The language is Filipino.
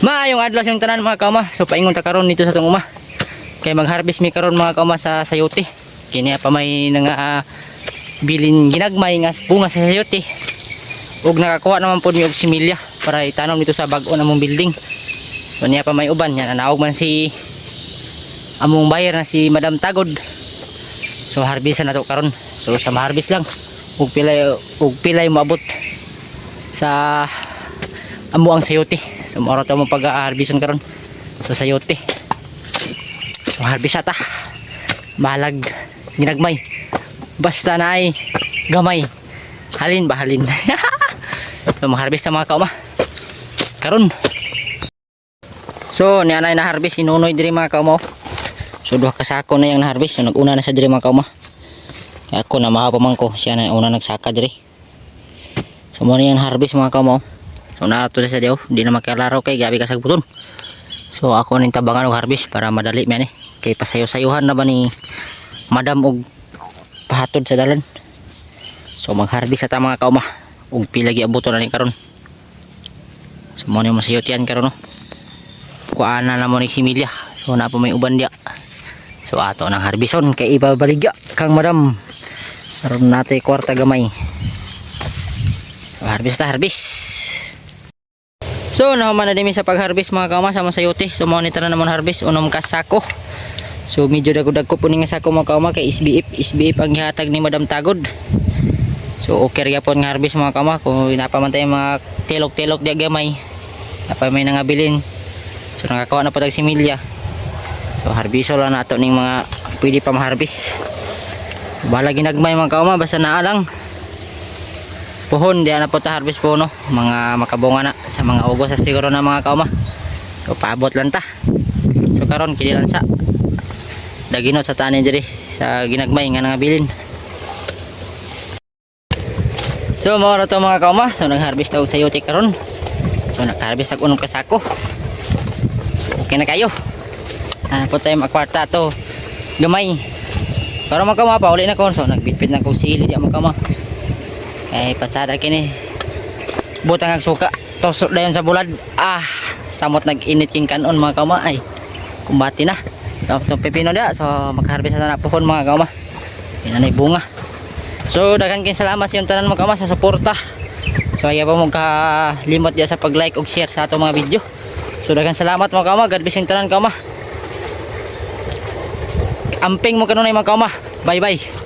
Maayong adlaw yung tanan mga kauma. So paingon ta karon dito sa tong uma. Kay mag-harvest mi karon mga kauma sa sayote. Kini pa may nga ah, bilin ginagmay nga bunga sa sayote. Ug nakakuha naman po ni og similya para itanom dito sa bag-o namong building. So niya pa may uban yan anaog man si among buyer na si Madam Tagod. So harvestan na to karon. So sa ma-harvest lang ug pilay ug pilay moabot sa amo ang sayote. So moro to mo pag-harvestan karon. So sayote. So harvest ata. Balag ginagmay. Basta na ay gamay. Halin ba halin? so mag-harvest na mga kauma. Karon. So niya na na-harvest inunoy diri mga kauma. So duha ka sako na yang na-harvest. So nag-una na sa diri mga kauma. Ako na mahapaman ko. Siya na una nagsaka diri. So mo na yung harvest mga kauma. So narato na sa diyo. Di na makalaro kay gabi kasag buton. So ako ning tabangan og harvest para madali man eh. Kay pasayo-sayuhan na ba ni Madam og pahatod sa dalan. So mag-harvest ata mga kauma. Og pila giabuton na ni karon. So mo ni masayot yan karon no. Kuana na mo ni similya. So na pa may uban dia. So ato nang harbison kay ibabaligya kang Madam. Karon natay kwarta gamay. So harvest ta harvest. So nahuman na din sa pag-harvest mga kauma sa masayote. So monitor na naman harvest unom ka sako. So medyo dagdag ko po nga sako mga kauma kay SBF SBF ang gihatag ni Madam Tagod. So okay ra po nga harvest mga kauma kung napamantay mga tilok-tilok di gamay. Napa may nangabilin. So nakakuha na po tag similya. So harbiso lang nato ning mga pwede pa ma-harvest. Bala ginagmay mga kauma basta naa lang pohon di na po ta harvest po no? Mga makabunga na sa mga ugos sa siguro na mga kauma. So paabot lang ta. So karon lang sa daginot sa tanin diri sa ginagmay nga nangabilin. So mao na to mga kauma. So nag-harvest og sayote karon. So nag-harvest og unong kasako. So okay na kayo. Ah po tayo makwarta to gamay. Karon mga kauma pa uli na kon so nagbitbit na kong sili di mga kauma ay patsada kini. Butang ang suka. Tosok dayon sa bulad. Ah samot nag-init yung kanon mga kauma. Ay kumbati na. So itong pepino da. So mag-harvest na na pohon mga kauma. Yan na bunga. So dagan kin salamat sa yung tanan mga kauma sa suporta. So ayaw pa mo kalimot dia sa pag-like ug share sa atong mga video. So dagan salamat mga kauma. God bless yung tanan kauma. Amping mo kanunay mga kauma. Bye bye